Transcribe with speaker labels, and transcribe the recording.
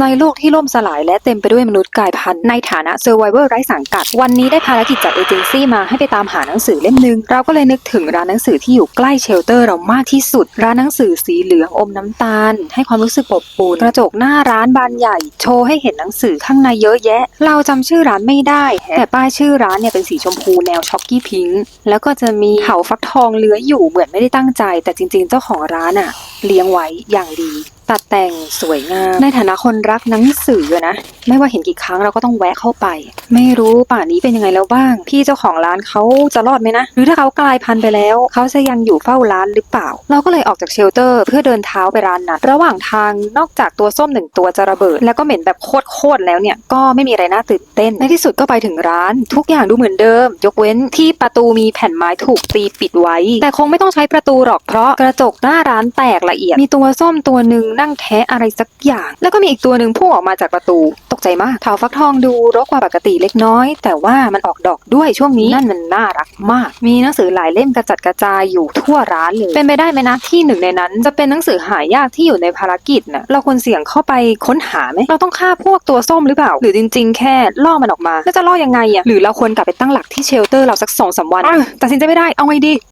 Speaker 1: ในโลกที่ล่มสลายและเต็มไปด้วยมนุษย์กลายพันธุ์ในฐานะเซอร์ไวเวอร์ไร้สังกัด วันนี้ได้ภารกิจจากเอเจนซี่มาให้ไปตามหาหนังสือเล่มหนึ่งเราก็เลยนึกถึงร้านหนังสือที่อยู่ใกล้เชลเตอร์เรามากที่สุด ร้านหนังสือสีเหลืองอมน้ำตาล ให้ความรู้สึกอบอุ่นกระจกหน้าร้านบานใหญ่ โชว์ให้เห็นหนังสือข้างในเยอะแยะ เราจำชื่อร้านไม่ได้ แต่ป้ายชื่อร้านเนี่ยเป็นสีชมพูแนวช็อกกี้พิงค์แล้วก็จะมีเขาฟักทองเลื้อยอยู่เหมือนไม่ได้ตั้งใจ แต่จริง ๆ เจ้าของร้านอะเลี้ยงไว้อย่างดี ตัดแต่งสวยงาม ในฐานะคนรักหนังสือนะ ไม่ว่าเห็นกี่ครั้งเราก็ต้องแวะเข้าไป ไม่รู้ป่านนี้เป็นยังไงแล้วบ้าง พี่เจ้าของร้านเขาจะรอดไหมนะ หรือถ้าเขากลายพันธุ์ไปแล้ว เขาจะยังอยู่เฝ้าร้านหรือเปล่า เราก็เลยออกจากเชลเตอร์ เพื่อเดินเท้าไปร้านนั้น ระหว่างทางนอกจากตัวส้มหนึ่งตัวจะระเบิด แล้วก็เหม็นแบบโคตรๆแล้วเนี่ย ก็ไม่มีอะไรน่าตื่นเต้น ในที่สุดก็ไปถึงร้าน ทุกอย่างดูเหมือนเดิม ยกเว้นที่ประตูมีแผ่นไม้ถูกตีปิดไว้ แต่คงไม่ต้องใช้ประตูหรอกเพราะกระจกหน้าร้านแตกละเอียด มีตัวส้มตัวหนึ่งนั่งแทะอะไรสักอย่าง แล้วก็มีอีกตัวหนึ่งพุ่งออกมาจากประตู ตกใจมากเถาฟักทองดูรกกว่าปกติเล็กน้อย แต่ว่ามันออกดอกด้วยช่วงนี้นั่นมันน่ารักมาก มีหนังสือหลายเล่มกระจัดกระจายอยู่ทั่วร้านเลย เป็นไปได้ไหมนะที่หนึ่งในนั้น จะเป็นหนังสือหายากที่อยู่ในภารกิจน่ะเราควรเสี่ยงเข้าไปค้นหาไหมเราต้องฆ่าพวกตัวส้มหรือเปล่า หรือจริง ๆ แค่ล่อมันออกมาแล้วจะล่อยังไงอะหรือเราควรกลับไปตั้งหลักที่เชลเตอร์เราสักสองสามวันตัดสินใจไม่ได้เอาไงดี